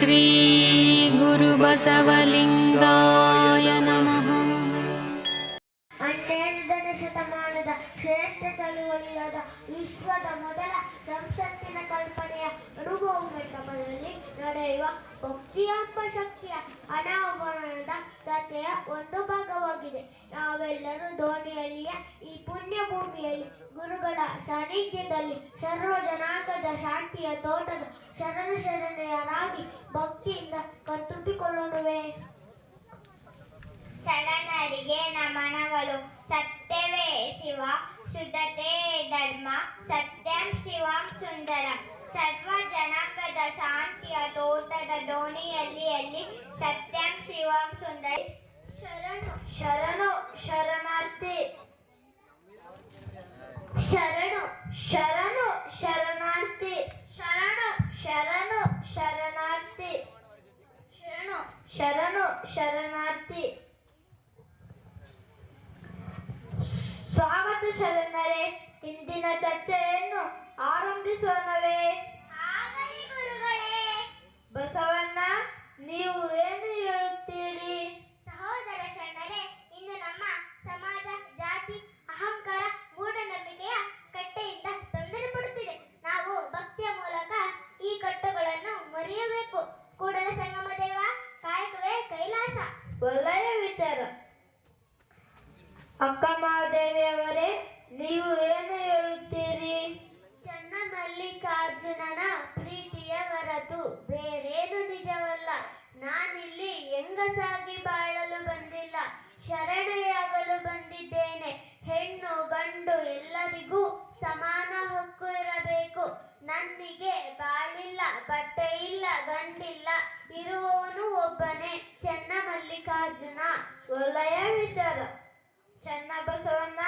ಶ್ರೀ ಗುರುಬಸವಲಿಂಗಾಯ ನಮಃ. ಹನ್ನೆರಡನೇ ಶತಮಾನದ ಶ್ರೇಷ್ಠ ಚಳುವಳಿಯಾದ ವಿಶ್ವದ ಮೊದಲ ಸಂಸತ್ತಿನ ಕಲ್ಪನೆಯ ಅನುಭವದ ಕ್ರಮದಲ್ಲಿ ನಡೆಯುವ ಭಕ್ತಿಯೆಂಬ ಶಕ್ತಿಯ ಅನಾವರಣದ ಕಥೆಯ ಒಂದು ಭಾಗವಾಗಿದೆ. ನಾವೆಲ್ಲರೂ ದೋಣಿಯಲ್ಲಿಯ ಈ ಪುಣ್ಯ ಭೂಮಿಯಲ್ಲಿ ಗುರುಗಳ ಸಾನ್ನಿಧ್ಯದಲ್ಲಿ ಸರ್ವ ಜನಾಂಗದ ಶಾಂತಿಯ ತೋಟದ ಶರಣ ಶರಣೆಯರಾಗಿ ಭಕ್ತಿಯಿಂದ ಕಣ್ತುಂಬಿಕೊಳ್ಳೋಣವೆ ಶರಣರಿಗೆ ನಮನಗಳು. ಸತ್ಯವೇ ಶಿವ ಶುದ್ಧತೆ ಧರ್ಮ ಸತ್ಯಂ ಶಿವಂ ಸುಂದರ. ಸರ್ವ ಜನಾಂಗದ ಶಾಂತಿಯ ತೋಟದ ದೋಣಿಯಲ್ಲಿ ಅಲ್ಲಿ ಸತ್ಯಂ ಶಿವಂ ಸುಂದರಿ. ಶರಣು ಶರಣು ಶರಣಾರ್ಥಿ ಶರಣು ಶರಣು ಶರಣಾರ್ಥಿ ಶರಣು ಶರಣು ಶರಣಾರ್ಥಿ ಶರಣು ಶರಣು ಶರಣಾರ್ಥಿ. ಸ್ವಾಗತ ಶರಣರೇ ಇಂದಿನ ಚರ್ಚೆಯನ್ನು ಆರಂಭಿಸೋಣವೇ. ಬಸವಣ್ಣ ನೀವು ಏನು ಹೇಳುತ್ತೀರಿ ಸಹೋದರ ಶರಣರೇ ಇಂದು ನಮ್ಮ ಸಮಾಜ ಜಾತಿ ಅಹಂಕಾರ ಮೂಢನಂಬಿಕೆಯ ಕಟ್ಟೆಯಿಂದ ತೊಂದರೆ ಪಡುತ್ತಿದೆ ನಾವು ಭಕ್ತಿಯ ಮೂಲಕ ಈ ಕಟ್ಟುಗಳನ್ನು ಮರೆಯಬೇಕು ಕೂಡಲ ಸಂಗಮ ದೇವ ಕಾಯಕವೇ ಕೈಲಾಸ ಒಳ್ಳೆಯ ವಿಚಾರ ಅಕ್ಕ ಮಹಾದೇವಿಯವರೇ ನೀವು ಏನು ಹೇಳುತ್ತೀರಿ? ಚನ್ನ ಮಲ್ಲಿಕಾರ್ಜುನನ ಪ್ರೀತಿಯ ಹೊರತು ಬೇರೇನು ನಿಜವಲ್ಲ. ನಾನಿಲ್ಲಿ ಹೆಂಗಸಾಗಿ ಬಾಳಲು ಬಂದಿಲ್ಲ. ಶರಣೆಯಾಗಲು ಬಂದಿದ್ದೇನೆ. ಹೆಣ್ಣು, ಗಂಡು ಎಲ್ಲರಿಗೂ ಸಮಾನ ಹಕ್ಕು ಇರಬೇಕು. ನನ್ನಿಗೆ ಬಾಳಿಲ್ಲ, ಬಟ್ಟೆ ಇಲ್ಲ, ಗಂಡಿಲ್ಲ, ಇರುವವನು ಒಬ್ಬನೇ. ಚೆನ್ನ ಮಲ್ಲಿಕಾರ್ಜುನ ಒಳ್ಳೆಯ ವಿಚಾರ. ಚೆನ್ನ ಬಸವಣ್ಣ,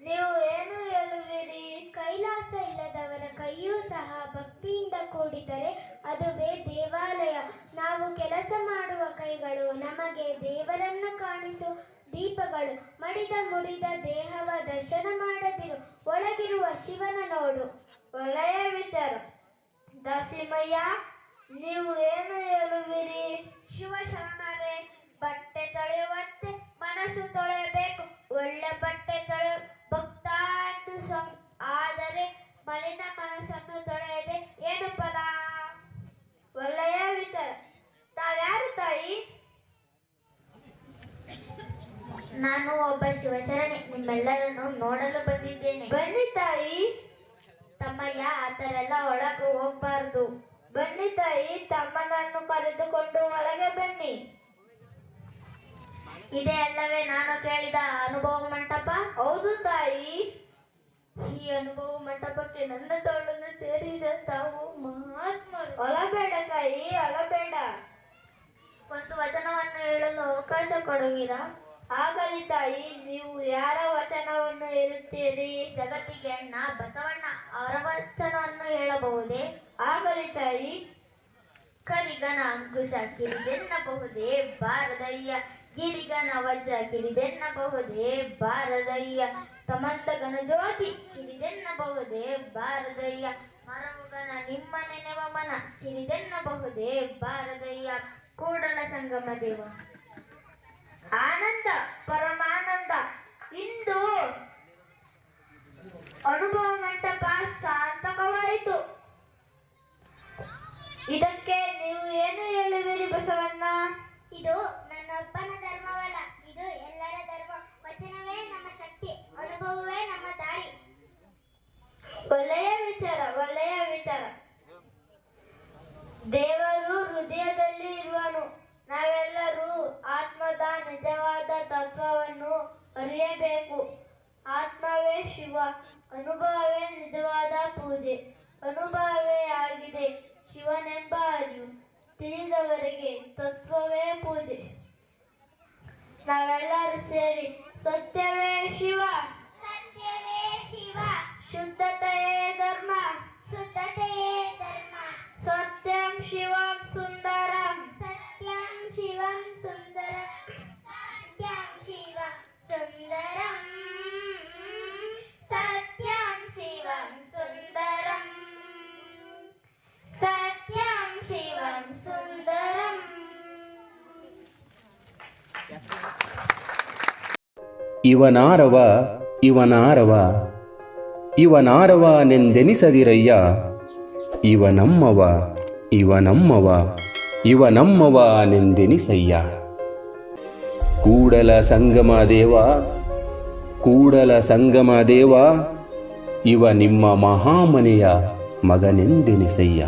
ನೀವು ಏನು ಹೇಳುವಿರಿ? ಕೈಲಾಸ ಇಲ್ಲದವರ ಕೈಯೂ ಸಹ ಭಕ್ತಿಯಿಂದ ಕೂಡಿದರೆ ಅದುವೇ ದೇವಾಲಯ. ನಾವು ಕೆಲಸ ಮಾಡುವ ಕೈಗಳು ನಮಗೆ ದೇವರನ್ನು ಕಾಣಿಸು, ದೀಪಗಳು ಮಡಿದ ಮುಡಿದ ದೇಹವ ದರ್ಶನ ಮಾಡದಿರು, ಒಳಗಿರುವ ಶಿವನ ನೋಡು. ಒಳ್ಳೆಯ ವಿಚಾರ. ದಾಸಿಮಯ್ಯ, ನೀವು ಏನು ಹೇಳುವಿರಿ? ಶಿವಶರಣರೇ, ಬಟ್ಟೆ ತೊಳೆಯುವಂತೆ ಮನಸ್ಸು ತೊಳೆಯಬೇಕು ನಾನು ಒಬ್ಬ ಶಿವಚರಣೆ ನಿಮ್ಮೆಲ್ಲರನ್ನು ನೋಡಲು ಬಂದಿದ್ದೇನೆ. ಬನ್ನಿ ತಾಯಿ. ತಮ್ಮಯ್ಯ ಆತರೆಲ್ಲ ಒಳಗೆ ಹೋಗ್ಬಾರ್ದು. ಬನ್ನಿ ತಾಯಿ, ತಮ್ಮನನ್ನು ಕರೆದುಕೊಂಡು ಒಳಗೆ ಬನ್ನಿ. ಇದೇ ಅಲ್ಲವೇ ನಾನು ಕೇಳಿದ ಅನುಭವ ಮಂಟಪ? ಹೌದು ತಾಯಿ. ಈ ಅನುಭವ ಮಂಟಪಕ್ಕೆ ನನ್ನ ತೋಳನ್ನು ಸೇರಿದ ತಾವು ಮಹಾತ್ಮರು. ಅಲಬೇಡ ತಾಯಿ ಅಲಬೇಡ ಒಂದು ವಚನವನ್ನು ಹೇಳಲು ಅವಕಾಶ ಕೊಡುವಿರಾ? ಆಗಲಿ ತಾಯಿ ನೀವು ಯಾರ ವಚನವನ್ನು ಹೇಳುತ್ತೀರಿ? ಜಗತ್ತಿಗೆ ಅಣ್ಣ, ಬಸವಣ್ಣ ಅವರ ವಚನವನ್ನು ಹೇಳಬಹುದೇ? ಆಗಲಿ ತಾಯಿ ಕರಿಗನ ಅಂಕುಶ ಕಿರಿದೆನ್ನಬಹುದೇ? ಬಾರದಯ್ಯ ಗಿರಿಗನ ವಜ್ರ ಕಿರಿದೆನ್ನಬಹುದೇ? ಬಾರದಯ್ಯ ಸಮಂತಗನ ಜ್ಯೋತಿ ಕಿರಿದೆನ್ನಬಹುದೇ? ಬಾರದಯ್ಯ ಮರವುಗನ ನಿಮ್ಮ ನೆನೆವ ಮನ ಕಿರಿದೆನ್ನಬಹುದೇ? ಬಾರದಯ್ಯ ಕೂಡಲ ಸಂಗಮ ದೇವ. ಆನಂದ ಪರಮಾನಂದ. ಇಂದು ಅನುಭವ ಮಂಟಪ ಸಾರ್ಥಕವಾಯಿತು. ಇದಕ್ಕೆ ನೀವು ಏನು ಹೇಳುವಿರಿ ಬಸವಣ್ಣ? ಇದು ನನ್ನೊಬ್ಬನ ಧರ್ಮವಲ್ಲ ಇದು ಎಲ್ಲರ ಧರ್ಮ ವಚನವೇ ನಮ್ಮ ಶಕ್ತಿ ಅನುಭವವೇ ನಮ್ಮ ದಾರಿ ಒಳ್ಳೆಯ ವಿಚಾರ ಒಳ್ಳೆಯ ವಿಚಾರ ದೇವರು ಹೃದಯದಲ್ಲಿ ಇರುವನು ನಾವೆಲ್ಲರೂ ಆತ್ಮದ ನಿಜವಾದ ಅರಿಯಬೇಕು ಆತ್ಮವೇ ಶಿವ ಅನುಭವವೇ ನಿಜವಾದ ಪೂಜೆ ಅನುಭವವೇ ಆಗಿದೆ. ಶಿವನೆಂಬ ಅರಿವು ತಿಳಿದವರಿಗೆ ತತ್ವವೇ ಪೂಜೆ. ನಾವೆಲ್ಲರೂ ಸೇರಿ ಸತ್ಯವೇ ಶಿವ. ಸತ್ಯವೇ ಶಿವ. ಶುದ್ಧತೆಯೇ ಧರ್ಮ. ಶುದ್ಧತೆಯೇ ಧರ್ಮ ಸತ್ಯಂ ಶಿವಂ ಸುಂದರ ಸತ್ಯಂ ಶಿವ ಸುಂದರಂ ಸತ್ಯಂ ಶಿವಂ ಸುಂದರಂ ಸತ್ಯಂ ಶಿವಂ ಸುಂದರಂ ಇವನಾರವ ಇವನಾರವ. ಇವನಾರವನೆಂದೆನಿಸದಿರಯ್ಯ ಇವನಮ್ಮವ ಇವನಮ್ಮವ. ಇವನಮ್ಮವನೆಂದೆನಿಸಯ್ಯ ಕೂಡಲ ಸಂಗಮ ದೇವ, ಕೂಡಲ ಸಂಗಮ ದೇವ. ಇವ ನಿಮ್ಮ ಮಹಾಮನೆಯ ಮಗನೆಂದೆನಿಸಯ್ಯ.